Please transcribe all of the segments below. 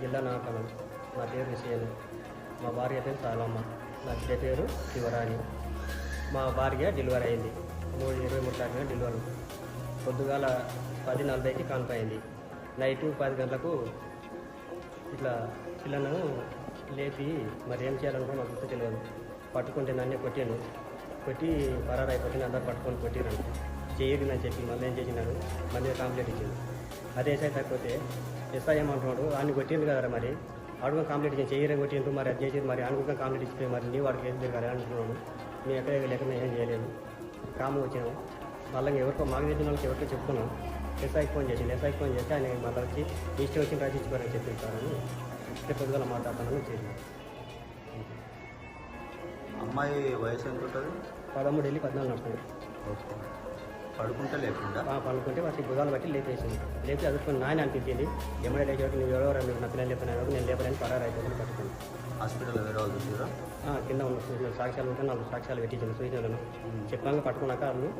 జిల్లా నాకనం నా పేరు విషయం మా భార్య పేరు సాలమ్మ. నా బిడ్డ పేరు శివరాణి. మా భార్య డెలివరీ అయింది. మూడు ఇరవై మూడు తారీఖున డెలివరీ. పొద్దుగాల పది నలభైకి కాన్పయింది నైట్ పది గంటలకు ఇట్లా పిల్లలను లేపి మరి ఏం చేయాలనుకో మాకు గుర్తు తెలియదు. పట్టుకుంటే నన్నే కొట్టాను కొట్టి పరారు అయిపోతే అందరు పట్టుకొని కొట్టిరంట చేయదని చెప్పి మళ్ళీ ఏం చేసినాడు? మళ్ళీ కాంప్లీట్ ఇచ్చింది అదే ఎస్ఐ తగ్గిపోతే ఎస్ఐ ఏమంటున్నాడు ఆయన కొట్టింది కదా మరి. అడుగు కాంప్లీట్ ఇచ్చింది చేయరే కొట్టిండు మరి అది చేసేది మరి అనుకున్న కాంప్లీట్ ఇచ్చిపోయి మరి నీ వాడికి ఏం తిరగాలి అంటున్నాడు. మేము ఎక్కడ లేక మేము ఏం చేయలేదు. కాము వచ్చినాము మళ్ళీ ఎవరికో మాకు తెలిసిన వాళ్ళకి ఎవరికో చెప్పుకున్నాం. ఎస్ఐకి ఫోన్ చేసింది ఎస్ఐకి ఫోన్ చేస్తే ఆయన మళ్ళీ వచ్చి మీ ఇష్టం వచ్చి రాసిచ్చుకోరని చెప్పించారని ఇట్లా పొద్దుగల మాట్లాడతానని చేసింది అమ్మాయి వయసు ఎంత ఉంటుంది పదమూడు వెళ్ళి పద్నాలుగు నడుస్తుంది. ఓకే. పడుకుంటే లేకుండా? ఆ పనుకుంటే వాటికి భుజాలు బట్టి లేపేసింది. లేపి చదువుకుని నాయన అనిపించింది. ఎమ్మడే లేచేవాడు నువ్వు ఎవరెవరు మీరు నా పిల్లలు చెప్పినారు నేను లేపలేని పరారు అయిపోతుంది పట్టుకుని. హాస్పిటల్లో వేరే వాళ్ళు చూసారా కింద ఉన్న సూచనలు సాక్ష్యాలు ఉంటే నాలుగు సాక్ష్యాలు పెట్టించిన సూచనలను. చెప్పాక పట్టుకున్నాక వాళ్ళు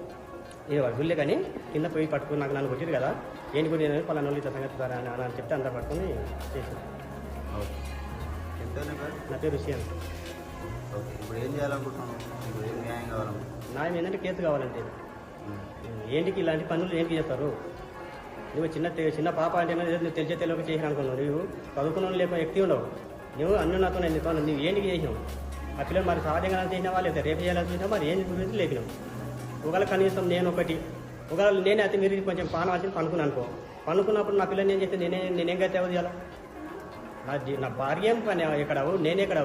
ఏ చూడలే కానీ కింద పోయి పట్టుకున్నాక నన్ను కొట్టిరు కదా ఏంటి కూడా నేను పలానా వాళ్ళు ఇట్లా సంగతి ద్వారా అని అని చెప్తే అందరు పట్టుకుని పేరు నా పేరు? విషయం ఓకే. ఇప్పుడు ఏం చేయాలనుకుంటున్నాను ఇప్పుడు ఏం న్యాయం కావాలనుకుంటున్నాను న్యాయం ఏంటంటే కేసు కావాలంటే. ఏంటికి ఇలాంటి పనులు ఏంటి చేస్తారు? నువ్వు చిన్న చిన్న పాప అంటే నువ్వు తెలిసే తెలియక చేసిన అనుకున్నావు. నువ్వు చదువుకున్న లేక వ్యక్తి ఉండవు. నువ్వు అన్న నాతో నేను చెప్పాను నువ్వు ఏంటికి చేసినావు? ఆ పిల్లలు మరి సహజంగా చేసినావా లేదా రేపు చేయాలని చూసినా మరి ఏం గురించి లేపినావు? ఒకవేళ కనీసం నేను ఒకటి ఒకవేళ నేనే అయితే మీరు కొంచెం పానం వచ్చి పనుకున్నాను అనుకో. పనుకున్నప్పుడు నా పిల్లలు నేను చేస్తే నేనే నేనేం గతే చేయాలా? నా నా భార్య ఏం పని? ఎక్కడ నేనే ఎక్కడ